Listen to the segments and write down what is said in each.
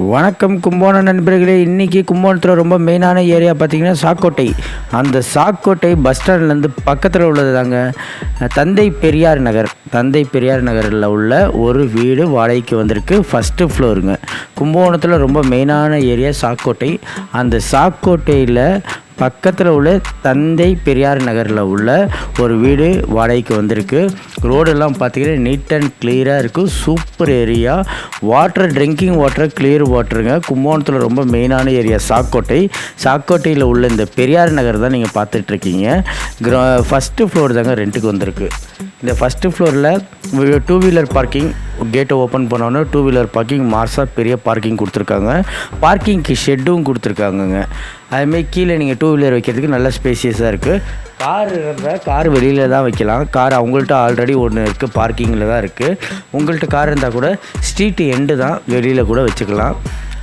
வணக்கம் கும்போண நண்பர்களே. இன்றைக்கி கும்போணத்தில் ரொம்ப மெயினான ஏரியா பார்த்தீங்கன்னா சாக்கோட்டை. அந்த சாக்கோட்டை பஸ் ஸ்டாண்ட்லேருந்து பக்கத்தில் உள்ளது தாங்க. தந்தை பெரியார் நகர். தந்தை பெரியார் நகரில் உள்ள ஒரு வீடு வாடகைக்கு வந்திருக்கு. ஃபஸ்ட்டு ஃப்ளோருங்க கும்பகோணத்தில் ரொம்ப மெயினான ஏரியா சாக்கோட்டை. அந்த சாக்கோட்டையில் பக்கத்தில் உள்ள தந்தை பெரியார் நகரில் உள்ள ஒரு வீடு வாடகைக்கு வந்திருக்கு. ரோடெல்லாம் பார்த்தீங்கன்னா நீட் அண்ட் கிளியராக இருக்குது super area water drinking water clear வாட்டருங்க கும்பகோணத்தில் ரொம்ப மெயினான ஏரியா சாக்கோட்டை. சாக்கோட்டையில் உள்ள இந்த பெரியார் நகர் தான் நீங்கள் பார்த்துட்ருக்கீங்க கிரா ஃபஸ்ட்டு ஃப்ளோர் தாங்க ரெண்ட்டுக்கு வந்திருக்கு. இந்த ஃபஸ்ட்டு ஃப்ளோரில் டூ வீலர் பார்க்கிங் கேட்டை ஓப்பன் பண்ணோன்னே டூ வீலர் பார்க்கிங் மார்ஸாக பெரிய பார்க்கிங் கொடுத்துருக்காங்க. பார்க்கிங்க்கு ஷெட்டும் கொடுத்துருக்காங்கங்க. அதுமாரி கீழே நீங்கள் டூ வீலர் வைக்கிறதுக்கு நல்ல ஸ்பேசியஸாக இருக்குது கார் இருந்தால் கார் வெளியில் தான் வைக்கலாம். கார் அவங்கள்ட்ட ஆல்ரெடி ஒன்று இருக்குது பார்க்கிங்கில் தான் இருக்குது உங்கள்கிட்ட கார் இருந்தால் கூட ஸ்ட்ரீட் எண்டு தான் வெளியில் கூட வச்சுக்கலாம்.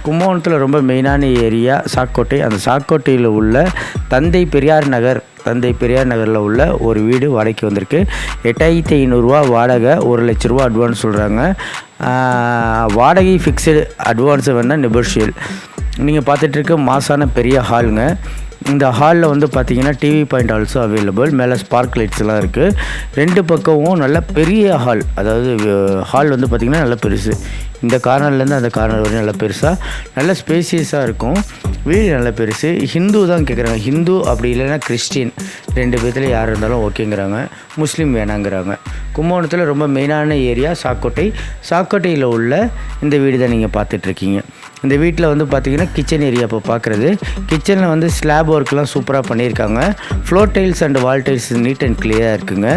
கும்பகோணத்தில் ரொம்ப மெயினான ஏரியா சாக்கோட்டை. அந்த சாக்கோட்டையில் உள்ள தந்தை பெரியார் நகர் தந்தை பெரியார் நகரில் உள்ள ஒரு வீடு வாடகைக்கு வந்திருக்கு. எட்டாயிரத்தி ஐநூறுரூவா வாடகை ஒரு லட்ச ரூபா அட்வான்ஸ் சொல்கிறாங்க வாடகை ஃபிக்ஸடு அட்வான்ஸு வேணால் நெபோஷியல் நீங்கள் பார்த்துட்ருக்க மாசான பெரிய ஹாலுங்க இந்த ஹாலில் வந்து பார்த்தீங்கன்னா டிவி பாயிண்ட் ஆல்சோ அவைலபிள் மேலே ஸ்பார்க் லைட்ஸ்லாம் இருக்குது ரெண்டு பக்கமும் நல்ல பெரிய ஹால் அதாவது ஹால் வந்து பார்த்திங்கன்னா நல்ல பெருசு. இந்த கார்னர்லேருந்து அந்த கார்னர் வரையும் நல்ல பெருசாக நல்ல ஸ்பேசியஸாக இருக்கும். வீடு நல்ல பெருசு. ஹிந்து தான் கேட்குறாங்க ஹிந்து அப்படி இல்லைன்னா கிறிஸ்டின். ரெண்டு பேர்த்தில் யார் இருந்தாலும் ஓகேங்கிறாங்க. முஸ்லீம் வேணாங்கிறாங்க. கும்பகோணத்தில் ரொம்ப மெயினான ஏரியா சாக்கோட்டை. சாக்கோட்டையில் உள்ள இந்த வீடு தான் நீங்கள் பார்த்துட்ருக்கீங்க இந்த வீட்டில் வந்து பார்த்தீங்கன்னா கிச்சன் ஏரியா இப்போ பார்க்குறது. கிச்சனில் வந்து ஸ்லாப் ஒர்க்லாம் சூப்பராக பண்ணியிருக்காங்க. Floor tiles and wall tiles neat and கிளியராக இருக்குங்க.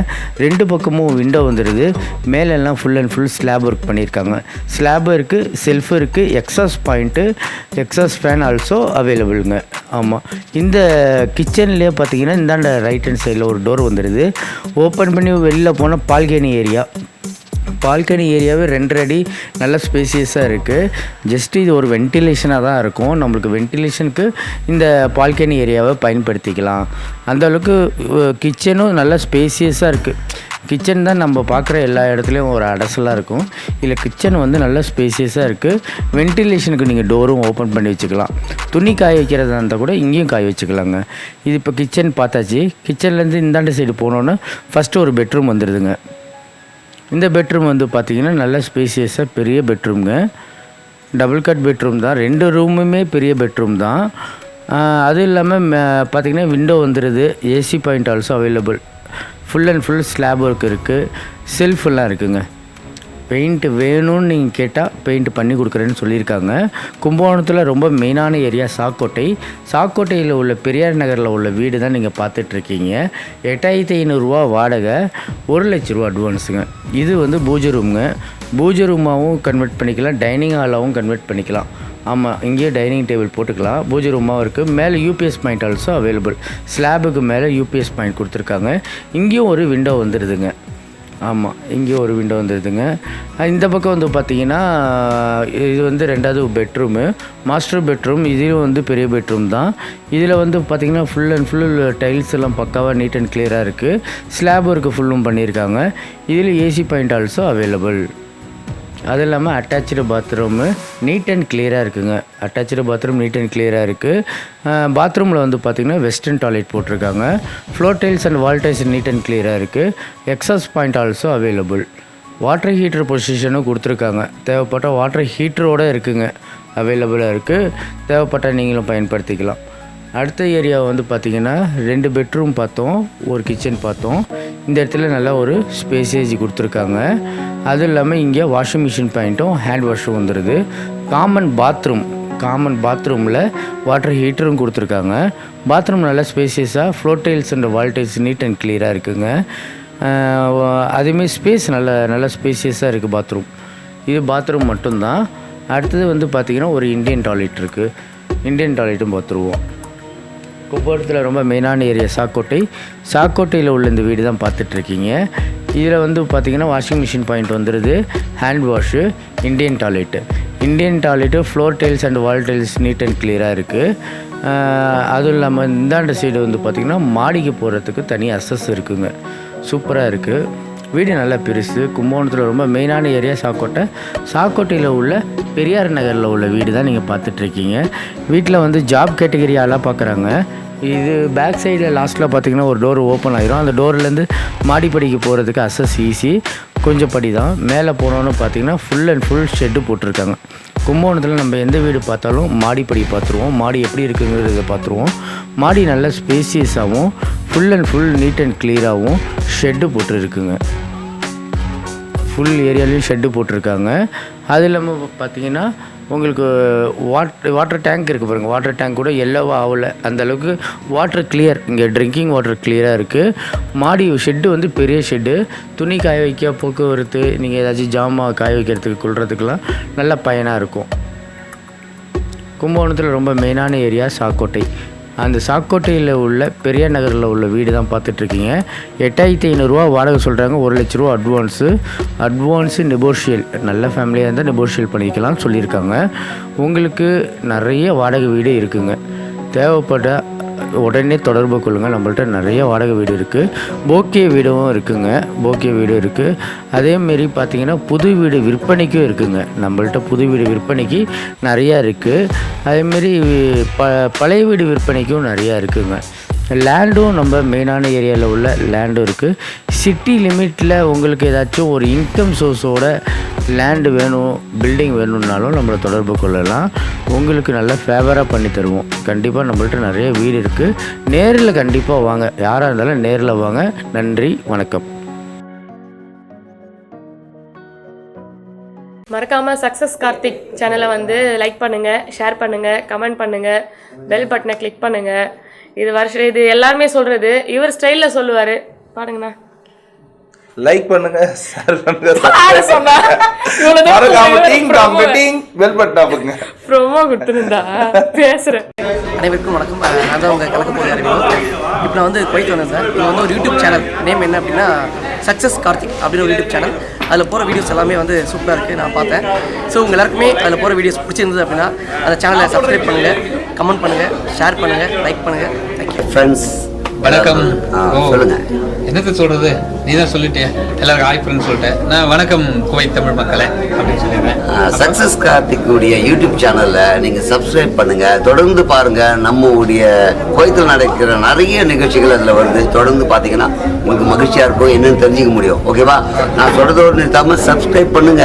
ரெண்டு பக்கமும் விண்டோ வந்துடுது மேலெல்லாம் full and full slab work பண்ணியிருக்காங்க. ஸ்லாபும் இருக்குது செல்ஃபும் இருக்குது exhaust point exhaust fan also அவைலபிளுங்க ஆமாம் இந்த கிச்சன்லேயே பார்த்தீங்கன்னா இந்தாண்ட ரைட் ஹேண்ட் சைடில் ஒரு டோர் வந்துடுது ஓப்பன் பண்ணி வெளியில் போனால் பால்கேனி ஏரியா பால்கனி ஏரியாவே ரெண்டரை அடி நல்ல ஸ்பேசியஸாக இருக்குது ஜஸ்ட் இது ஒரு வென்டிலேஷனாக தான் இருக்கும். நம்மளுக்கு வென்டிலேஷனுக்கு இந்த பால்கனி ஏரியாவை பயன்படுத்திக்கலாம். அந்த அளவுக்கு கிச்சனும் நல்ல ஸ்பேசியஸாக இருக்குது கிச்சன் தான் நம்ம பார்க்குற எல்லா இடத்துலையும் ஒரு அடசலாக இருக்கும். இல்லை கிச்சன் வந்து நல்ல ஸ்பேசியஸாக இருக்குது வென்டிலேஷனுக்கு நீங்கள் டோரும் ஓப்பன் பண்ணி வச்சுக்கலாம். துணி காய வைக்கிறதா இருந்தால் கூட இங்கேயும் காய வச்சுக்கலாங்க. இது இப்போ கிச்சன் பார்த்தாச்சு. கிச்சன்லேருந்து இந்தாண்ட சைடு போனோன்னே ஃபஸ்ட்டு ஒரு பெட்ரூம் வந்துடுதுங்க இந்த பெட்ரூம் வந்து பார்த்திங்கன்னா நல்ல ஸ்பேசியஸாக பெரிய பெட்ரூம்ங்க டபுள் கட் பெட்ரூம் தான். ரெண்டு ரூமுமே பெரிய பெட்ரூம் தான். அதுவும் இல்லாமல் பார்த்திங்கன்னா விண்டோ வந்துடுது AC point also available full and full slab work இருக்குது செல்ஃபெல்லாம் இருக்குங்க. பெயிண்ட் வேணும்னு நீங்கள் கேட்டால் பெயிண்ட் பண்ணி கொடுக்குறேன்னு சொல்லியிருக்காங்க. கும்பகோணத்தில் ரொம்ப மெயினான ஏரியா சாக்கோட்டை. சாக்கோட்டையில் உள்ள பெரியார் நகரில் உள்ள வீடு தான் நீங்கள் பார்த்துட்ருக்கீங்க. எட்டாயிரத்தி ஐநூறுரூவா வாடகை. ஒரு லட்ச ரூபா அட்வான்ஸுங்க இது வந்து பூஜை ரூமுங்க. பூஜை ரூமாகவும் கன்வெர்ட் பண்ணிக்கலாம். டைனிங் ஹாலாகவும் கன்வெர்ட் பண்ணிக்கலாம். ஆமாம் இங்கேயே டைனிங் டேபிள் போட்டுக்கலாம். பூஜை ரூமாகவும் இருக்குது மேலே யூபிஎஸ் பாயிண்ட் ஆல்சோ அவைலபிள் ஸ்லாபுக்கு மேலே யூபிஎஸ் பாயிண்ட் கொடுத்துருக்காங்க. இங்கேயும் ஒரு விண்டோ வந்துடுதுங்க ஆமாம் இங்கே ஒரு விண்டோ வந்துடுதுங்க இந்த பக்கம் வந்து பார்த்தீங்கன்னா இது வந்து ரெண்டாவது பெட்ரூமு மாஸ்டர் பெட்ரூம் இதுவும் வந்து பெரிய பெட்ரூம் தான். இதில் வந்து பார்த்தீங்கன்னா ஃபுல் அண்ட் ஃபுல் டைல்ஸ் எல்லாம் பக்காவாக நீட் அண்ட் கிளியராக இருக்குது ஸ்லாப் ஒர்க்கு ஃபுல்லும் பண்ணியிருக்காங்க. இதில் ஏசி பாயிண்ட் ஆல்சோ அவைலபிள் அது இல்லாமல் அட்டாச்சு பாத்ரூமு நீட் அண்ட் கிளியராக இருக்குங்க. அட்டாச்சு பாத்ரூம் நீட் அண்ட் கிளியராக இருக்குது பாத்ரூமில் வந்து பார்த்திங்கன்னா வெஸ்டர்ன் டாய்லெட் போட்டிருக்காங்க. Floor tiles and wall tiles neat and கிளியராக இருக்குது exhaust point also available water heater பொசிஷனும் கொடுத்துருக்காங்க. தேவைப்பட்ட வாட்டர் ஹீட்டரோடு இருக்குங்க. அவைலபிளாக இருக்குது தேவைப்பட்ட நீங்களும் பயன்படுத்திக்கலாம். அடுத்த ஏரியா வந்து பார்த்திங்கன்னா ரெண்டு பெட்ரூம் பார்த்தோம் ஒரு கிச்சன் பார்த்தோம். இந்த இடத்துல நல்லா ஒரு ஸ்பேசேஜ் கொடுத்துருக்காங்க. அதுவும் இல்லாமல் இங்கே வாஷிங் மிஷின் பாயிண்ட்டும் ஹேண்ட் வாஷும் வந்துடுது காமன் பாத்ரூம் காமன் பாத்ரூமில் வாட்டர் ஹீட்டரும் கொடுத்துருக்காங்க. பாத்ரூம் நல்லா ஸ்பேசியஸாக floor tiles and wall tiles neat and கிளியராக இருக்குங்க. அதேமாரி ஸ்பேஸ் நல்ல நல்லா ஸ்பேசியஸாக இருக்குது பாத்ரூம் இது பாத்ரூம் மட்டும்தான். அடுத்தது வந்து பார்த்திங்கன்னா ஒரு இந்தியன் டாய்லெட் இருக்குது இந்தியன் டாய்லெட்டும் பார்த்துருவோம். குப்போட்டத்தில் ரொம்ப மெயினான ஏரியா சாக்கோட்டை. சாக்கோட்டையில் உள்ள இந்த வீடு தான் பார்த்துட்ருக்கீங்க. இதில் வந்து பார்த்திங்கன்னா வாஷிங் மிஷின் பாயிண்ட் வந்துடுது hand wash Indian toilet Indian toilet floor tiles and wall tiles neat and கிளியராக இருக்குது அதுவும் இல்லாமல் இந்தாண்ட சைடு வந்து பார்த்திங்கன்னா மாடிக்கு போகிறதுக்கு தனி அசஸ் இருக்குங்க. சூப்பராக இருக்குது வீடு நல்லா பெருசு கும்பகோணத்தில் ரொம்ப மெயினான ஏரியா சாக்கோட்டை. சாக்கோட்டையில் உள்ள பெரியார் நகரில் உள்ள வீடு தான் நீங்கள் பார்த்துட்ருக்கீங்க. வீட்டில் வந்து ஜாப் கேட்டகரி ஆளாக பார்க்குறாங்க இது பேக் சைடில் லாஸ்ட்டில் பார்த்தீங்கன்னா ஒரு டோர் ஓப்பன் ஆகிரும் அந்த டோர்லேருந்து மாடிப்படிக்கு போகிறதுக்கு அசஸ் ஈஸி கொஞ்சம் படி தான் மேலே போனோன்னு பார்த்தீங்கன்னா ஃபுல் அண்ட் ஃபுல் ஷெட்டு போட்டிருக்காங்க. கும்பகோணத்தில் நம்ம எந்த வீடு பார்த்தாலும் மாடிப்படி பார்த்துருவோம். மாடி எப்படி இருக்குங்கிறத பார்த்துருவோம். மாடி நல்ல ஸ்பேசியஸாகவும் full and full neat and கிளியராகவும் shed போட்டுருக்குங்க. ஃபுல் ஏரியாலையும் ஷெட்டு போட்டிருக்காங்க. அது இல்லாமல் பார்த்தீங்கன்னா உங்களுக்கு வாட் வாட்டர் டேங்க் இருக்குது பாருங்கள் வாட்டர் டேங்க் கூட எல்லோவா ஆகல. அந்த அளவுக்கு வாட்டர் கிளியர் இங்கே ட்ரிங்கிங் வாட்டர் கிளியராக இருக்குது மாடி ஷெட்டு வந்து பெரிய ஷெட்டு துணி காய வைக்க போக்குவரத்து நீங்கள் ஏதாச்சும் ஜாமான் காய வைக்கிறதுக்கு கொள்றதுக்கெலாம் நல்ல பயனாக இருக்கும். கும்பகோணத்தில் ரொம்ப மெயினான ஏரியா சாக்கோட்டை. அந்த சாக்கோட்டையில் உள்ள பெரியார் நகரில் உள்ள வீடு தான் பார்த்துட்ருக்கீங்க. எட்டாயிரத்தி ஐநூறுரூவா வாடகை சொல்கிறாங்க ஒரு லட்ச ரூபா அட்வான்ஸு அட்வான்ஸு நெபோஷியல் நல்ல ஃபேமிலியாக இருந்தால் நெபோஷியல் பண்ணிக்கலாம்னு சொல்லியிருக்காங்க. உங்களுக்கு நிறைய வாடகை வீடு இருக்குங்க. தேவைப்பட்ட உடனே தொடர்பு கொள்ளுங்கள். நம்மள்ட்ட நிறைய வாடகை வீடு இருக்குது போக்கிய வீடும் இருக்குங்க. போக்கிய வீடு இருக்குது அதேமாரி பார்த்திங்கன்னா புது வீடு விற்பனைக்கும் இருக்குங்க. நம்மள்ட்ட புது வீடு விற்பனைக்கு நிறையா இருக்குது அதேமாரி ப பழைய வீடு விற்பனைக்கும் நிறையா இருக்குங்க. லேண்டும் நம்ம மெயினான ஏரியாவில் உள்ள லேண்டும் இருக்குது சிட்டி லிமிட்டில் உங்களுக்கு ஏதாச்சும் ஒரு இன்கம் சோர்ஸோட லேண்டு வேணும் பில்டிங் வேணும்னாலும் நம்மளை தொடர்பு கொள்ளலாம். உங்களுக்கு நல்லா ஃபேவராக பண்ணி தருவோம். கண்டிப்பாக நம்மள்ட்ட நிறைய வீடு இருக்குது நேரில் கண்டிப்பாக வாங்க. யாராக இருந்தாலும் நேரில் வாங்க. நன்றி வணக்கம். மறக்காமல் சக்ஸஸ் கார்த்திக் சேனலை வந்து லைக் பண்ணுங்கள் ஷேர் பண்ணுங்கள் கமெண்ட் பண்ணுங்கள் பெல் பட்டனை கிளிக் பண்ணுங்கள் இது வருஷம் இது எல்லாருமே சொல்கிறது இவர் ஸ்டைலில் சொல்லுவார். பாருங்கண்ணா. லைக் பண்ணுங்க ஷேர் பண்ணுங்க மறக்காம பெல் பட்டன் அமுக்குங்க ப்ரோமோ கொடுத்துருந்தா. பேசுறேன். அனைவருக்கும் வணக்கம். நான் தான் உங்கள் கலக்க போகிற இப்போ நான் வந்து குவைத் வந்தேன் சார். இது வந்து ஒரு யூடியூப் சேனல் நேம் என்ன அப்படின்னா சக்ஸஸ் கார்த்திக் அப்படின்னு ஒரு யூடியூப் சேனல் அதில் போகிற வீடியோஸ் எல்லாமே வந்து சூப்பராக இருக்குது நான் பார்த்தேன். ஸோ உங்கள் எல்லாருக்குமே அதில் போகிற வீடியோஸ் பிடிச்சிருந்தது அப்படின்னா அந்த சேனலை சப்ஸ்கிரைப் பண்ணுங்கள் கமெண்ட் பண்ணுங்கள் ஷேர் பண்ணுங்கள் லைக் பண்ணுங்கள் தேங்க்யூ ஃப்ரெண்ட்ஸ் வணக்கம். சொல்லுங்க. என்னத்த சொல்றது? நீ தான் சொல்லிட்டே. எல்லாருக்கும் ஃப்ரெண்ட் சொல்லிட்டேன் நான் வணக்கம் குவைத் தமிழ் மக்களே அப்படின்னு சொல்லிடுறேன். சக்சஸ் கார்த்திக்குடைய யூடியூப் சேனல்ல நீங்க சப்ஸ்கிரைப் பண்ணுங்க. தொடர்ந்து பாருங்க. நம்ம உடைய கோயத்தில் நடக்கிற நிறைய நிகழ்ச்சிகள் அதுல வருது. தொடர்ந்து பாத்தீங்கன்னா உங்களுக்கு மகிழ்ச்சியா இருக்கும். என்னன்னு தெரிஞ்சுக்க முடியும். ஓகேவா நான் சொல்றதோடு நிறுத்தாம சப்ஸ்கிரைப் பண்ணுங்க.